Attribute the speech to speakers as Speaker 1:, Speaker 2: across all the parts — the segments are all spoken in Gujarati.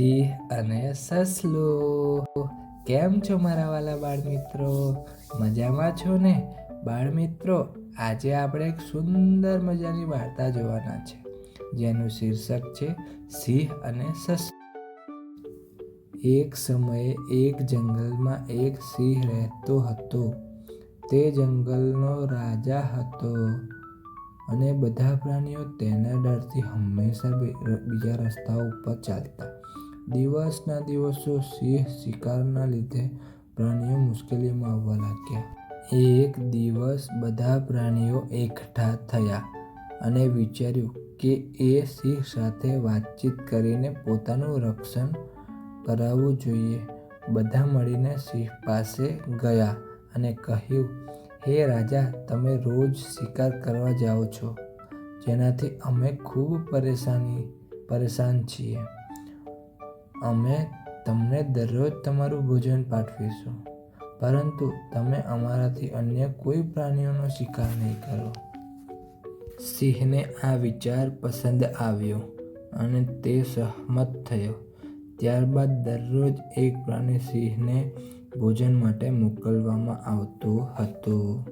Speaker 1: સિંહ અને સસલો. કેમ છો મારા વાલા બાળ મિત્રો મજામાં છો ને? બાળ મિત્રો આજે આપણે એક સુંદર મજાની વાર્તા જોવાના છે, જેનું શીર્ષક છે સિંહ અને સસલો. એક સમયે એક જંગલમાં એક સિંહ રહેતો હતો. તે જંગલનો રાજા હતો અને બધા પ્રાણીઓ તેના ડરથી હંમેશા બીજા રસ્તાઓ ઉપર ચાલતા. દિવસના દિવસો સિંહ શિકારના લીધે પ્રાણીઓ મુશ્કેલીમાં આવવા લાગ્યા. એક દિવસ બધા પ્રાણીઓ એકઠા થયા અને વિચાર્યું કે એ સિંહ સાથે વાતચીત કરીને પોતાનું રક્ષણ કરાવવું જોઈએ. બધા મળીને સિંહ પાસે ગયા અને કહ્યું, હે રાજા, તમે રોજ શિકાર કરવા જાઓ છો, જેનાથી અમે ખૂબ પરેશાની, પરેશાન છીએ. અમે તમને દરરોજ તમારું ભોજન પાઠવીશું. પરંતુ તમે અમારાથી અન્ય કોઈ પ્રાણીઓનો શિકાર નહીં કરો. સિંહને આ વિચાર પસંદ આવ્યો અને તે સહમત થયો. ત્યારબાદ દરરોજ એક પ્રાણી સિંહને ભોજન માટે મોકલવામાં આવતો હતો.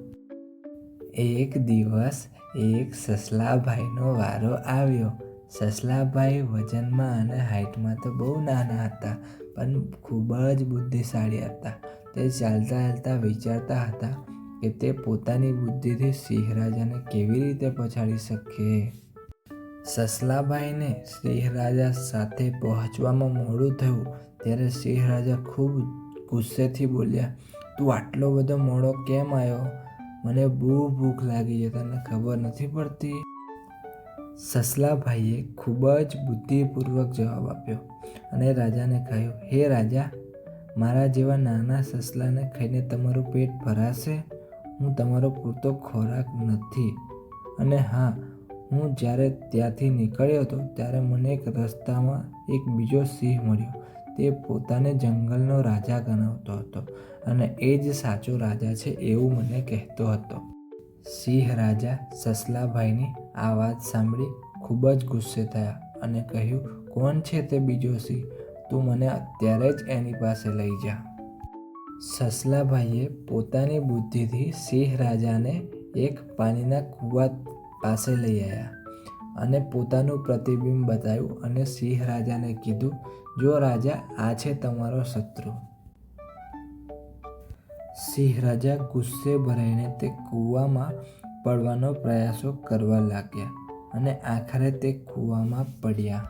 Speaker 1: એક દિવસ એક સસલાભાઈનો વારો આવ્યો. સસલાભાઈ વજનમાં અને હાઇટમાં તો બહુ નાના હતા, પણ ખૂબ જ બુદ્ધિશાળી હતા. તે ચાલતા ચાલતા વિચારતા હતા કે તે પોતાની બુદ્ધિથી સિંહરાજાને કેવી રીતે પછાડી શકે? સસલાભાઈને સિંહરાજા સાથે પહોંચવામાં મોડું થયું, ત્યારે સિંહરાજા ખૂબ ગુસ્સેથી બોલ્યા, તું આટલો બધો મોડો કેમ આવ્યો મને બહુ ભૂખ લાગી છે, તને ખબર નથી પડતી? સસલાભાઈએ ખૂબ જ બુદ્ધિપૂર્વક જવાબ આપ્યો અને રાજાને કહ્યું, હે રાજા, મારા જેવા નાના સસલાને ખાઈને તમારું પેટ ભરાશે? હું તમારો પૂરતો ખોરાક નથી. અને હા, હું જ્યારે ત્યાંથી નીકળ્યો હતો ત્યારે મને એક રસ્તામાં એક બીજો સિંહ મળ્યો. તે પોતાને જંગલનો રાજા ગણાવતો હતો અને એ જ સાચો રાજા છે એવું મને કહેતો હતો. સિંહ રાજા સસલાભાઈની આ વાત સાંભળી ખૂબ જ ગુસ્સે થયા અને કહ્યું, કોણ છે તે બીજો સિંહ? તું મને અત્યારે જ એની પાસે લઈ જા. સસલાભાઈએ પોતાની બુદ્ધિથી સિંહ રાજાને એક પાણીના કૂવા પાસે લઈ આવ્યા અને પોતાનું પ્રતિબિંબ બતાવ્યું અને સિંહ રાજાને કીધું, જો રાજા, આ છે તમારો શત્રુ. સિંહ રાજા ગુસ્સે ભરાઈને તે કૂવામાં પડવાનો પ્રયાસો કરવા લાગ્યા અને આખરે તે કૂવામાં પડ્યા.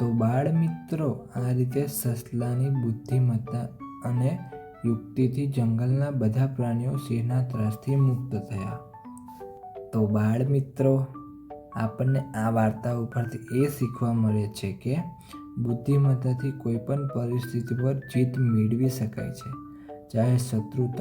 Speaker 1: તો બાળ મિત્રો, આ રીતે સસલાની બુદ્ધિમત્તા અને યુક્તિથી જંગલના બધા પ્રાણીઓ સિંહના ત્રાસથી મુક્ત થયા. તો બાળ મિત્રો, આપણને આ વાર્તા ઉપરથી એ શીખવા મળે છે કે બુદ્ધિમત્તાથી કોઈ પણ પરિસ્થિતિ પર જીત મેળવી શકાય છે. ચાહે શત્રુતા